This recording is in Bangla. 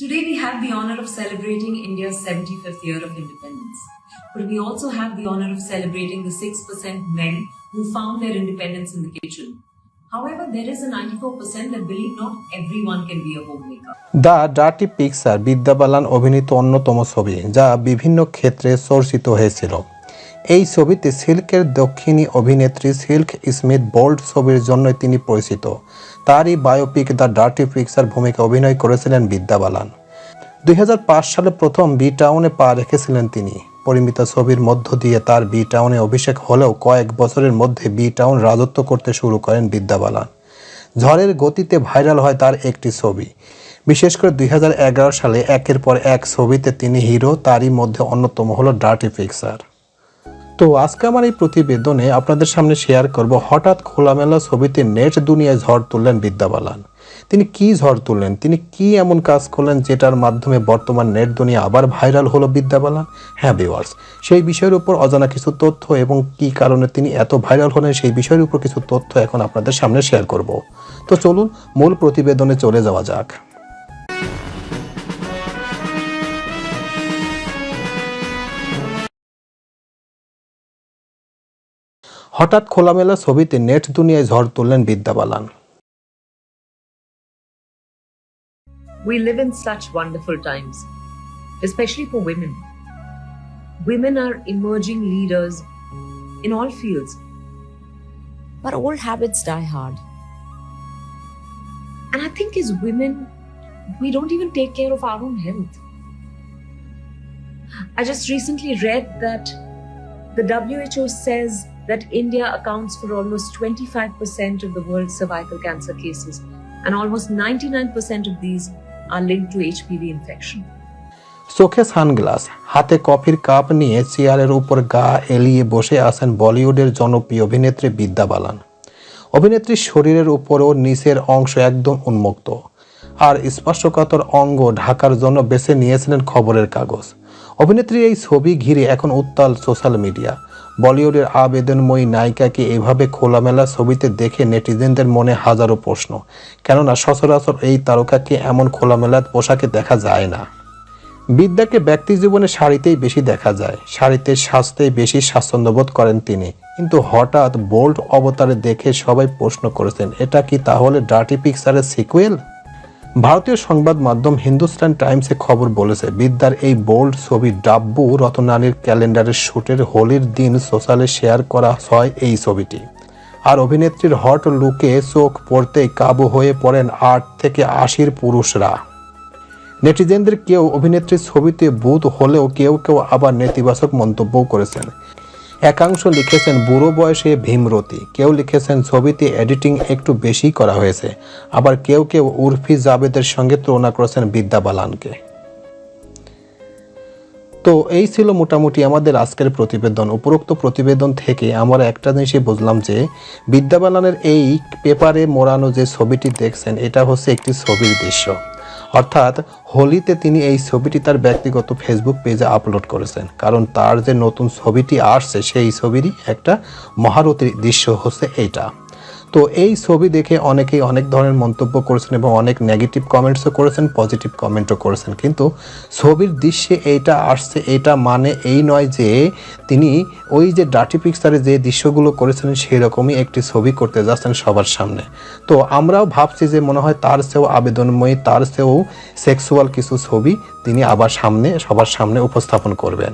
Today we have the honor of celebrating India's 75th year of independence. But we also have the honor of celebrating the 6% men who found their independence in the kitchen. However, there is a 94% that believe not everyone can be a homemaker. The dirty picture Vidya Balan অভিনীত অন্যতম ছবি যা বিভিন্ন ক্ষেত্রে চর্চিত হয়েছিল এই ছবিতে সিল্কের দক্ষিণী অভিনেত্রী সিল্ক স্মিথ বোল্ড ছবির জন্যই তিনি পরিচিত। তারই বায়োপিক দ্য ডার্টি পিকচার ভূমিকা অভিনয় করেছিলেন বিদ্যা বালান। দুই হাজার পাঁচ সালে প্রথম বি টাউনে পা রেখেছিলেন তিনি। পরিমিত ছবির মধ্য দিয়ে তার বি টাউনে অভিষেক হলেও কয়েক বছরের মধ্যে বি টাউন রাজত্ব করতে শুরু করেন বিদ্যা বালান। ঝড়ের গতিতে ভাইরাল হয় তার একটি ছবি। বিশেষ করে দুই হাজার এগারো সালে একের পর এক ছবিতে তিনি হিরো, তারই মধ্যে অন্যতম হলো ডার্টি পিকচার তো আজকে আমার এই প্রতিবেদনে আপনাদের সামনে শেয়ার করব হঠাৎ খোলামেলা ছবিতে নেট দুনিয়ায় ঝড় তুললেন বিদ্যা বালান তিনি কি ঝড় তুললেন? তিনি কি এমন কাজ করলেন যেটার মাধ্যমে বর্তমান নেট দুনিয়া আবার ভাইরাল হলো বিদ্যা বালান হ্যাঁ ভিউয়ার্স সেই বিষয়ের উপর অজানা কিছু তথ্য এবং কি কারণে তিনি এত ভাইরাল হলেন সেই বিষয়ের উপর কিছু তথ্য এখন আপনাদের সামনে শেয়ার করব। তো চলুন, মূল প্রতিবেদনে চলে যাওয়া যাক। হঠাৎ খোলামেলা ছবিতে নেট দুনিয়ায় ঝড় তুললেন Vidya Balan We live in such wonderful times, especially for women. Women are emerging leaders in all fields. But old habits die hard. And I think as women, we don't even take care of our own health. I just recently read that the WHO says that India accounts for almost 25% of the world's cervical cancer cases, and almost 99% of these are linked to HPV infection. চোখে সানগ্লাস হাতে কফির কাপ নিয়ে চেয়ারের উপর গা এলিয়ে বসে আছেন বলিউডের জনপ্রিয় অভিনেত্রী বিদ্যা বালান। অভিনেত্রীর শরীরের উপরও নিচের অংশ একদম উন্মুক্ত। আর স্পর্শকাতর অঙ্গ ঢাকার জন্য বেছে নিয়েছিলেন খবরের কাগজ। অভিনেত্রীর এই ছবি ঘিরে এখন উত্তাল সোশ্যাল মিডিয়া। বলিউডের আবেদনময়ী নায়িকাকে এভাবে খোলামেলা ছবিতে দেখে নেটিজেনদের মনে হাজারো প্রশ্ন। কেননা সচরাচর এই তারকাকে এমন খোলামেলা পোশাকে দেখা যায় না। বিদ্যাকে ব্যক্তি জীবনে শাড়িতেই বেশি দেখা যায়। শাড়িতে সাজতেই বেশি স্বাচ্ছন্দ্যবোধ করেন তিনি। কিন্তু হঠাৎ বোল্ড অবতারে দেখে সবাই প্রশ্ন করেছেন, এটা কি তাহলে ডার্টি পিকচারের সিকুয়েল? ভারতীয় সংবাদ মাধ্যম হিন্দুস্তান টাইমসে খবর বলেছে, বিদ্যার এই বোল্ড ছবি ডাব্বু রতনানীর ক্যালেন্ডারের শুটের হোলির দিন সোশ্যালে শেয়ার করা হয় এই ছবিটি। আর অভিনেত্রীর হট লুকে চোখ পড়তেই কাবু হয়ে পড়েন আট থেকে আশির পুরুষরা। নেটিজেনদের কেউ অভিনেত্রীর ছবিতে বুধ হলেও কেউ কেউ আবার নেতিবাচক মন্তব্য করেছেন। একাংশ লিখেছেন বুড়ো বয়সে ভীমরতি। কেউ লিখেছেন ছবিতে এডিটিং একটু বেশি করা হয়েছে। আবার কেউ কেউ উর্ফি জাবেদের সঙ্গে তুলনা করেছেন বিদ্যা বালানকে। তো এই ছিল মোটামুটি আমাদের আজকের প্রতিবেদন। উপরোক্ত প্রতিবেদন থেকে আমরা একটা জিনিসই বুঝলাম যে, বিদ্যা বালানের এই পেপারে মোড়ানো যে ছবিটি দেখছেন, এটা হচ্ছে একটি ছবির দৃশ্য। অর্থাৎ হোলিতে তিনি এই ছবিটি তার ব্যক্তিগত ফেসবুক পেজে আপলোড করেছেন। কারণ তার যে নতুন ছবিটি আসছে, সেই ছবিরই একটা মহারতির দৃশ্য হচ্ছে এইটা। তো এই ছবি দেখে অনেকেই অনেক ধরনের মন্তব্য করেছেন এবং অনেক নেগেটিভ কমেন্টসও করেছেন পজিটিভ কমেন্টও করেছেন। কিন্তু ছবির দৃশ্যে এইটা আসছে এটা মানে এই নয় যে তিনি ওই যে ডাটি পিকচারে যে দৃশ্যগুলো করেছিলেন সেই রকমই একটি ছবি করতে যাচ্ছেন সবার সামনে। তো আমরাও ভাবছি যে মনে হয় তার চেয়েও আবেদনময়ী, তার চেয়েও সেক্সুয়াল কিছু ছবি তিনি আবার সামনে, সবার সামনে উপস্থাপন করবেন।